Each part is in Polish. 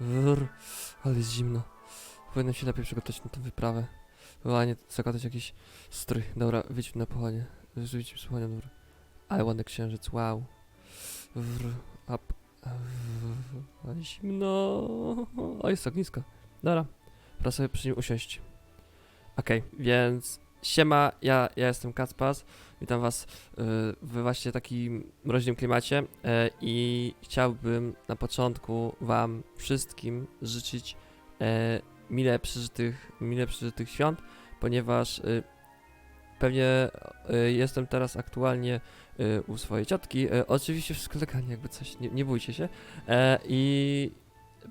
Wrr, ale jest zimno. Powinienem się lepiej przygotować na tę wyprawę. A nie zakładać jakiś strój. Dobra, wyjdźmy na pochanie. Rzućmy słuchania, dobra. Ale ładny księżyc, wow. Wrr, up. Wrr, Ale zimno. O, jest ognisko. Dobra, pora sobie przy nim usiąść. Okej, więc siema, ja, ja jestem Kacpas. Witam was y, w właśnie takim mroźnym klimacie y, i chciałbym na początku wam wszystkim życzyć e, mile przeżytych, mile przeżytych świąt, ponieważ y, pewnie y, jestem teraz aktualnie y, u swojej ciotki. Y, oczywiście wszystko legalnie, jakby coś, nie, nie bójcie się. I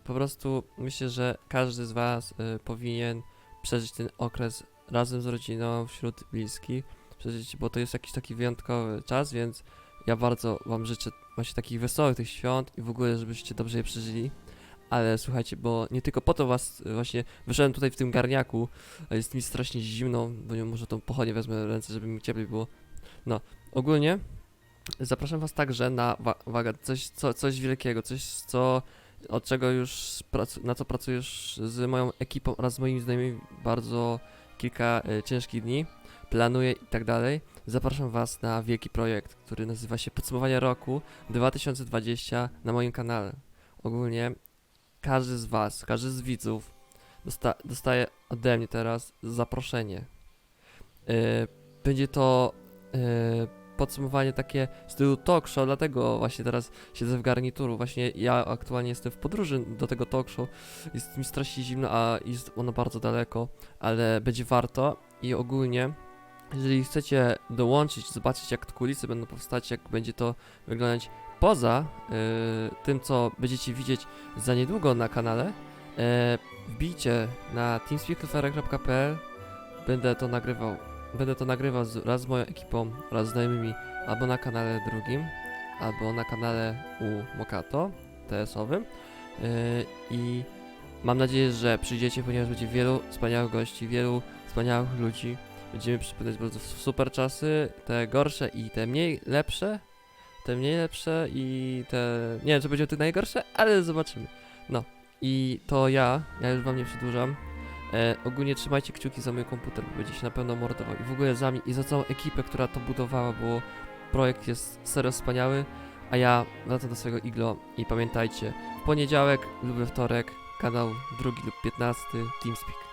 po prostu myślę, że każdy z was y, powinien przeżyć ten okres razem z rodziną, wśród bliskich, przeżyć, bo to jest jakiś taki wyjątkowy czas, więc ja bardzo wam życzę właśnie takich wesołych tych świąt i w ogóle, żebyście dobrze je przeżyli. Ale słuchajcie, bo nie tylko po to was y, właśnie wyszedłem tutaj w tym garniaku, jest mi strasznie zimno, bo nie może tą pochodnię wezmę ręce, żeby mi cieplej było. No, ogólnie zapraszam was także na, wa- uwaga, coś, co, coś wielkiego, coś, co, od czego już, na co pracuję już z moją ekipą oraz z moimi znajomymi bardzo kilka e, ciężkich dni, planuję i tak dalej. Zapraszam was na wielki projekt, który nazywa się Podsumowanie roku 2020 na moim kanale. Ogólnie każdy z was, każdy z widzów dosta dostaje ode mnie teraz zaproszenie. E, będzie to e, podsumowanie takie w stylu talk show, dlatego właśnie teraz siedzę w garnituru. Właśnie ja aktualnie jestem w podróży do tego talk show. Jest mi strasznie zimno, a jest ono bardzo daleko, ale będzie warto i ogólnie jeżeli chcecie dołączyć, zobaczyć jak kulisy będą powstać, jak będzie to wyglądać poza y, tym, co będziecie widzieć za niedługo na kanale, e, wbijcie na teamspeakfr.pl Będę to nagrywał, będę to nagrywał raz z moją ekipą oraz z znajomymi albo na kanale drugim, albo na kanale u Mokato TS-owym e, i mam nadzieję, że przyjdziecie, ponieważ będzie wielu wspaniałych gości, wielu wspaniałych ludzi. Będziemy przypominać bardzo super czasy, te gorsze i te mniej lepsze, te mniej lepsze i te, nie wiem, co będzie te najgorsze, ale zobaczymy. No i to ja, ja już wam nie przedłużam. E, ogólnie trzymajcie kciuki za mój komputer, bo będzie się na pewno mordował. I w ogóle za i za całą ekipę, która to budowała, bo projekt jest serio wspaniały. A ja wracam do swojego iglo i pamiętajcie, w poniedziałek lub we wtorek kanał drugi lub 15 TeamSpeak.